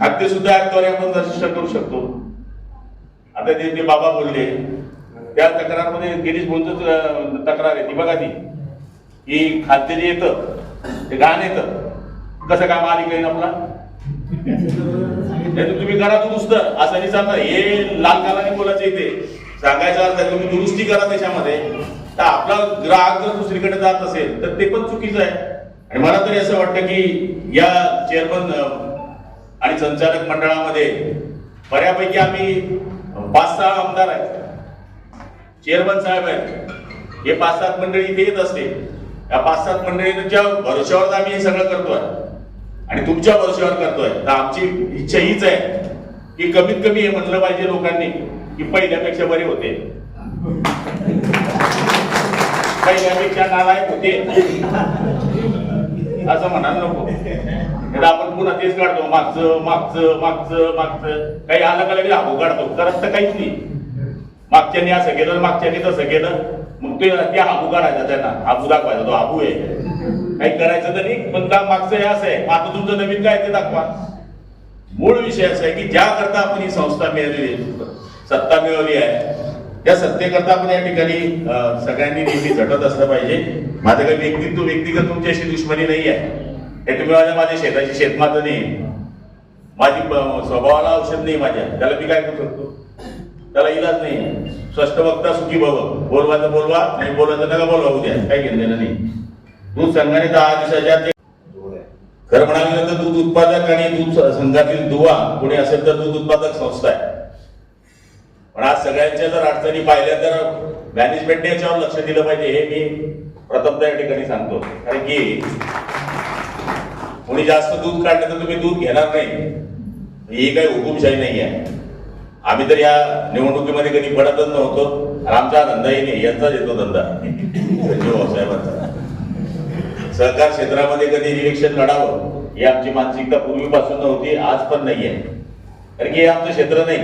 खाद्य सुद्धा ऍपद्वारे आपण रजिस्टर करू शकतो. आता ते जे बाबा बोलले त्या तक्रारमध्ये गिरीश बोलतो तक्रार आहे. ती बघा ती. की खाद्य जे येतं ते घाण येतं. कसं काय आली येईल आपला? तुम्ही करा दुरुस्त. असं नाही चालणार. हे लाल कालाने बोलायचं इथे. सांगायचा अर्थ तुम्ही दुरुस्ती करा त्याच्यामध्ये. तर आपला ग्राहक जर दुसरीकडे जात असेल तर ते पण चुकीचं आहे. आणि मला तरी असं वाटतं की या चेअरमन आणि संचालक मंडळामध्ये बऱ्यापैकी आम्ही पाच सहा आमदार आहेत. चेअरमन साहेब आहेत. हे पाच सात मंडळी इथे येत असते या पाच सात मंडळींच्या भरोश्यावर आम्ही हे सगळं करतोय. आणि तुमच्या भरोश्यावर करतोय. तर आमची इच्छा हीच आहे की कमीत कमी हे म्हणलं पाहिजे लोकांनी की पहिल्यापेक्षा बरे होते. पहिल्यापेक्षा नालायक होते. असं म्हणायला नको. तर आपण पुन्हा तेच काढतो. मागचं मागचं मागचं मागचं. काही आलं का लगेच हाबू काढतो. करत तर काहीच नाही. मागच्यानी असं केलं मागच्यानी तसं केलं. मग ते ते हाबू काढायचा त्यांना. हाबू दाखवायचा तो हाबू आहे. काही करायचं तर नाही पण का मागचं हे असं आहे. आता तुमचं नवीन काय ते दाखवा. मूळ विषय असा आहे की ज्या करता आपण ही संस्था मिळालेली आहे, सत्ता मिळवली आहे त्या सत्तेकरता आपण या ठिकाणी सगळ्यांनी नेहमी झटत असलं पाहिजे. माझं काही व्यक्तित्व व्यक्तिगत तुमच्याशी दुश्मनी नाही आहे. हे तुम्ही माझ्या माझ्या शेताची शेतमात नाही. माझी स्वभावाला औषध नाही माझ्या. त्याला मी काय करू शकतो? त्याला इलाज नाही. स्पष्ट वक्ता सुखी भव. बोलवा तर बोलवा नाही बोलवा तर नका बोलवा उद्या. काही घेणं देणं नाही. दूध संघाने दहा दिवसाच्या खरं म्हणाले तर दूध उत्पादक आणि दूध संघातील दुवा. कोणी असेल तर दूध उत्पादक संस्था आहे. पण आज सगळ्यांच्या जर अडचणी पाहिल्या तर मॅनेजमेंटने याच्यावर लक्ष दिलं पाहिजे. हे मी प्रथमता या ठिकाणी सांगतो. कारण की कोणी जास्त दूध काढलं तर तुम्ही दूध घेणार नाही. ही काही हुकुमशाही नाही आहे. आम्ही तर या निवडणुकीमध्ये कधी पडतच नव्हतो. आणि आमचा धंदाही नाही यांचाच येतो धंदा. साहेबांचा सहकार क्षेत्रामध्ये कधी इलेक्शन लढावं ही आमची मानसिकता पूर्वीपासून नव्हती आज पण नाही आहे कारण की हे आमचं क्षेत्र नाही.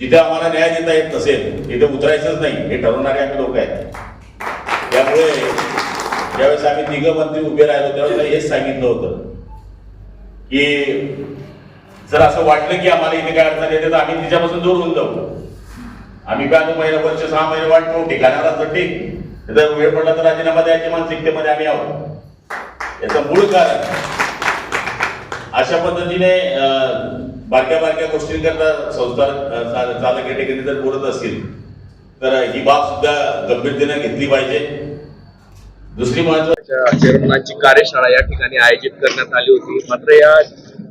जिथे आम्हाला न्याय देता येत नसेल तिथे उतरायचंच नाही हे ठरवणारे आम्ही लोक आहेत. त्यामुळे ज्यावेळेस आम्ही तिघ मंत्री उभे राहिलो त्यावेळेस हेच सांगितलं होतं की जर असं वाटलं की आम्हाला इथे काय अडचण येते तर आम्ही तिच्यापासून दूर होऊन जाऊ. आम्ही काय आता महिना वर्ष सहा महिने वाट पाहू ठिकाणाला तर ठीक. जर वेळ पडला तर राजीनामा द्यायच्या मानसिकतेमध्ये आम्ही आहोत. याचं मूळ कारण. अशा पद्धतीने बारक्या बारक्या गोष्टींकरता संस्था चालक या ठिकाणी जर बोलत असतील तर ही बाब सुद्धा गंभीरतेने घेतली पाहिजे. दुसरी महत्वाची कार्यशाळा या ठिकाणी आयोजित करण्यात आली होती. मात्र या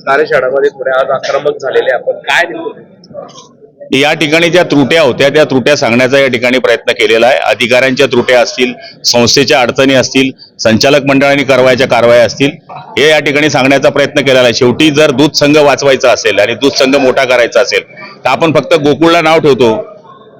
कार्यशाळेमध्ये थोड्या आज आक्रमक झालेले आपण काय या ठिकाणी ज्या त्रुट्या होत्या त्या त्रुट्या सांगण्याचा या ठिकाणी प्रयत्न केलेला आहे. अधिकाऱ्यांच्या त्रुट्या असतील संस्थेच्या अडचणी असतील संचालक मंडळाने करवायच्या कारवाया असतील हे या ठिकाणी सांगण्याचा प्रयत्न केलेला आहे. शेवटी जर दूध संघ वाचवायचा असेल आणि दूध संघ मोठा करायचा असेल तर आपण फक्त गोकुळला नाव ठेवतो.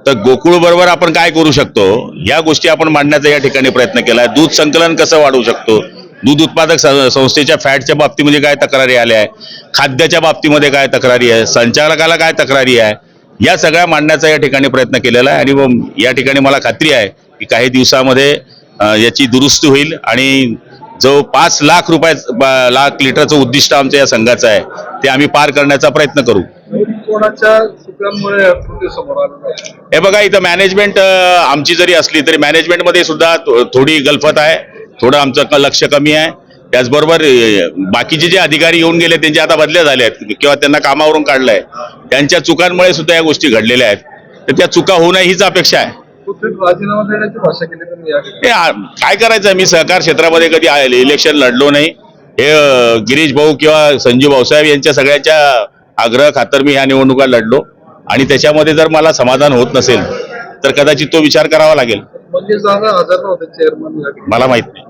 तर गोकुळ बरोबर आपण काय करू शकतो? या गोष्टी आपण मांडण्याचा या ठिकाणी प्रयत्न केला आहे दूध संकलन कसं वाढवू शकतो? दूध उत्पादक संस्थेच्या फॅटच्या बाबतीमध्ये काय तक्रारी आल्या आहे खाद्याच्या बाबतीमध्ये काय तक्रारी आहे? संचालकाला काय तक्रारी आहे? या सगळ्या मांडण्याचा या ठिकाणी प्रयत्न केलेला आहे आणि या ठिकाणी मला खात्री आहे की काही दिवसामध्ये याची दुरुस्ती होईल आणि जो पाच लाख रुपये लाख लिटरचं उद्दिष्ट आमच्या या संघाचं आहे ते आम्ही पार करण्याचा प्रयत्न करू. हे बघा इथं मॅनेजमेंट आमची जरी असली तरी मॅनेजमेंटमध्ये सुद्धा थोडी गलफत आहे थोडं आमचं लक्ष कमी आहे. त्याचबरोबर बाकीचे जे अधिकारी येऊन गेले त्यांचे आता बदल्या झाले आहेत किंवा त्यांना कामावरून काढलंय. त्यांच्या चुकांमुळे सुद्धा या गोष्टी घडलेल्या आहेत. तर त्या चुका होऊ नये हीच अपेक्षा आहे. राजीनामा देण्याची भाषा केली काय करायचं मी सहकार क्षेत्रामध्ये कधी इलेक्शन लढलो नाही. हे गिरीश भाऊ किंवा संजीव भाऊसाहेब यांच्या सगळ्यांच्या आग्रह खातर मी ह्या निवडणुका लढलो. आणि त्याच्यामध्ये जर मला समाधान होत नसेल तर कदाचित तो विचार करावा लागेल. मला माहीत नाही.